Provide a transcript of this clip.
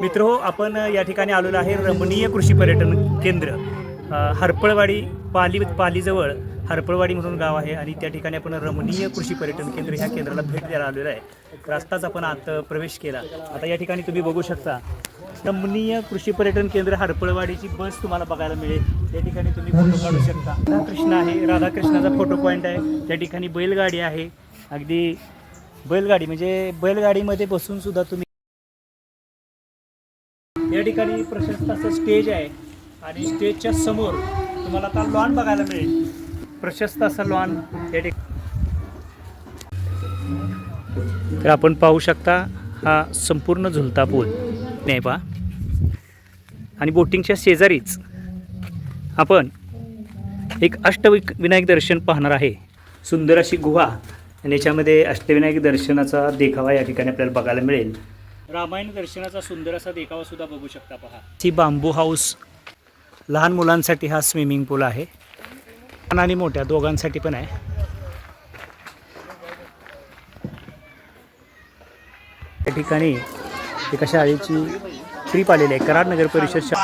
मित्र हो आपण या ठिकाणी आलेलो आहे रमणीय कृषी पर्यटन केंद्र. हरपळवाडी पाली पालीजवळ हरपळवाडी म्हणून गाव आहे आणि त्या ठिकाणी आपण रमणीय कृषी पर्यटन केंद्र ह्या केंद्राला भेट द्यायला आलेलो आहे. रस्ताच आपण आत प्रवेश केला. आता या ठिकाणी तुम्ही बघू शकता रमणीय कृषी पर्यटन केंद्र हरपळवाडीची बस तुम्हाला बघायला मिळेल. या ठिकाणी तुम्ही फोटो काढू शकता. राधाकृष्ण आहे राधाकृष्णाचा फोटो पॉईंट आहे. त्या ठिकाणी बैलगाडी आहे. अगदी बैलगाडी म्हणजे बैलगाडीमध्ये बसून सुद्धा तुम्ही या ठिकाणी प्रशस्त असं स्टेज आहे. आणि स्टेजच्या समोर तुम्हाला आता लॉन बघायला मिळेल. प्रशस्त असं लॉन या ठिकाणी. तर आपण पाहू शकता हा संपूर्ण झुलता पूल. नाही पहा आणि बोटिंगच्या शेजारीच आपण एक अष्टविक विनायक दर्शन पाहणार आहे. सुंदर अशी गुहा. आणि याच्यामध्ये अष्टविनायक दर्शनाचा देखावा या ठिकाणी आपल्याला बघायला मिळेल. रामायण दर्शनाचा सुंदर असा देखावा सुद्धा बघू शकता पहा. ही बांबू हाऊस लहान मुलांसाठी हा स्विमिंग पूल आहे. लहान आणि मोठ्या दोघांसाठी पण आहे. त्या ठिकाणी एका शाळेची ट्रीप आलेली आहे. कराड नगर परिषद शा